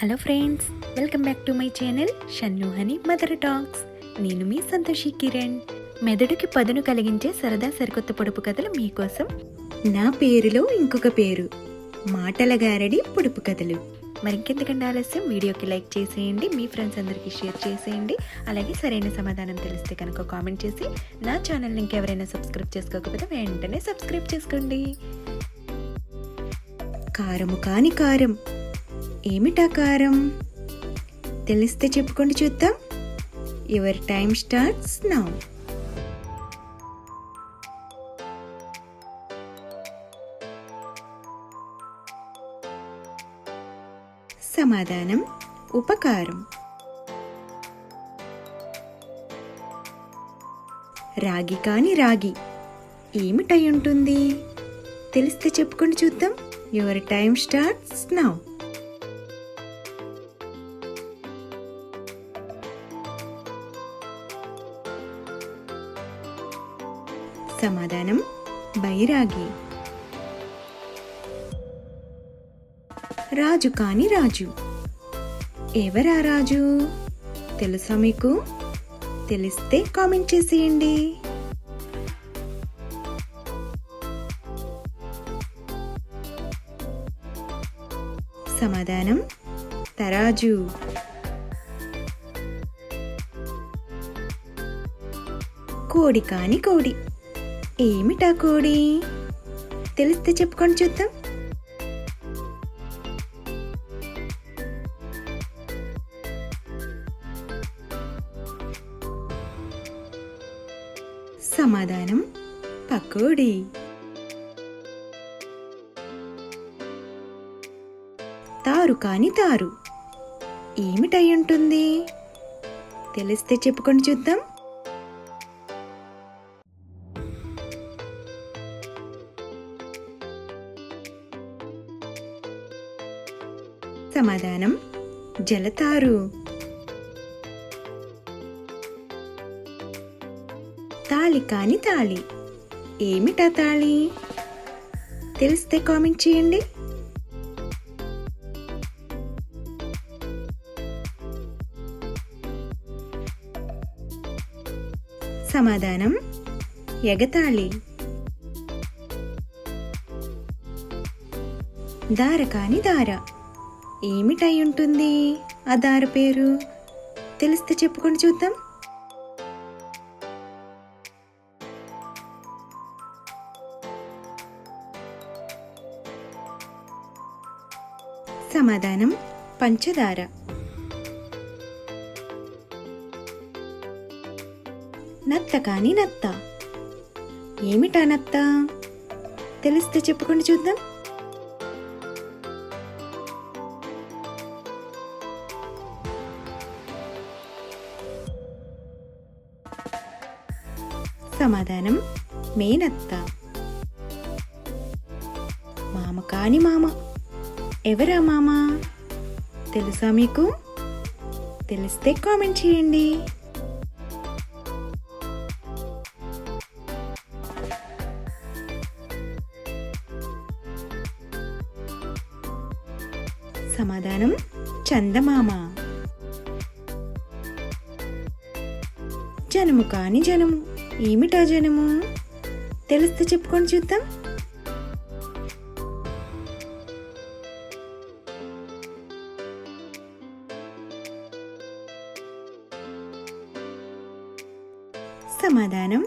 Hello friends welcome back to my channel షన్నుహని mother talks. నేను మీ సంతోషి కిరణ్. మెదడుకి పదును కలిగించే సరదా సరికొత్త పొడుపు కథలు మీకోసం నా పేరులో ఇంకొక పేరు మాటల గారడి పొడుపు కథలు. మరింకెందుకంటే ఆలస్యం వీడియోకి లైక్ చేసేయండి మీ ఫ్రెండ్స్ అందరికీ షేర్ చేసేయండి. అలాగే సరైన సమాధానం తెలిస్తే కనుక కామెంట్ చేసి నా ఛానల్ని ఇంకెవరైనా సబ్స్క్రైబ్ చేసుకోకపోతే వెంటనే సబ్స్క్రైబ్ చేసుకోండి. కారము కాని కారం ఏమిటా కారం తెలిస్తే చెప్పుకోండి చూద్దాం. యువర్ టైం స్టార్ట్స్ నౌ సమాధానం ఉపకారం. రాగి కాని రాగి ఏమిటై ఉంటుంది? తెలిస్తే చెప్పుకోండి చూద్దాం. యువర్ టైం స్టార్ట్స్ నౌ సమాధానం. బైరాగి. రాజు కాని రాజు. ఎవరా రాజు? తెలుసా మీకు? తెలిస్తే కామెంట్ చేసేయండి. సమాధానం. తరాజు. కోడి కాని కోడి. ఏమిటా కోడి తెలిస్తే చెప్పుకొని చూద్దాం. సమాధానం పకోడీ. తారు కాని తారు. ఏమిటై ఉంటుంది? తెలిస్తే చెప్పుకొని చూద్దాం. సమాధానం జలతారు. తాళి కాని తాళి. ఏమిటా తాళి? తెలిస్తే కామెంట్ చేయండి. సమాధానం ఎగతాళి. దార కాని దార. ఏమిటై ఉంటుంది ఆ దారి పేరు? తెలిస్తే చెప్పుకొని చూద్దాం. సమాధానం పంచదార. నత్త కాని నత్త. ఏమిటా నత్త? తెలిస్తే చెప్పుకొని చూద్దాం. సమాధానం మేనత్త మామ కాని మామ ఎవరా మామ తెలుసా మీకు తెలిస్తే కామెంట్ చేయండి సమాధానం చందమామ జనము కాని జనము ఏమిటా జనము తెలిస్తే చెప్పుకొని చూద్దాం. సమాధానం.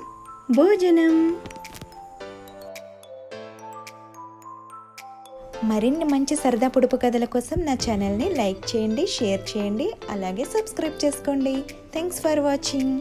భోజనం. మరిన్ని మంచి సరదా పొడుపు కథల కోసం నా ఛానల్ని లైక్ చేయండి షేర్ చేయండి అలాగే సబ్స్క్రైబ్ చేసుకోండి. Thanks for watching.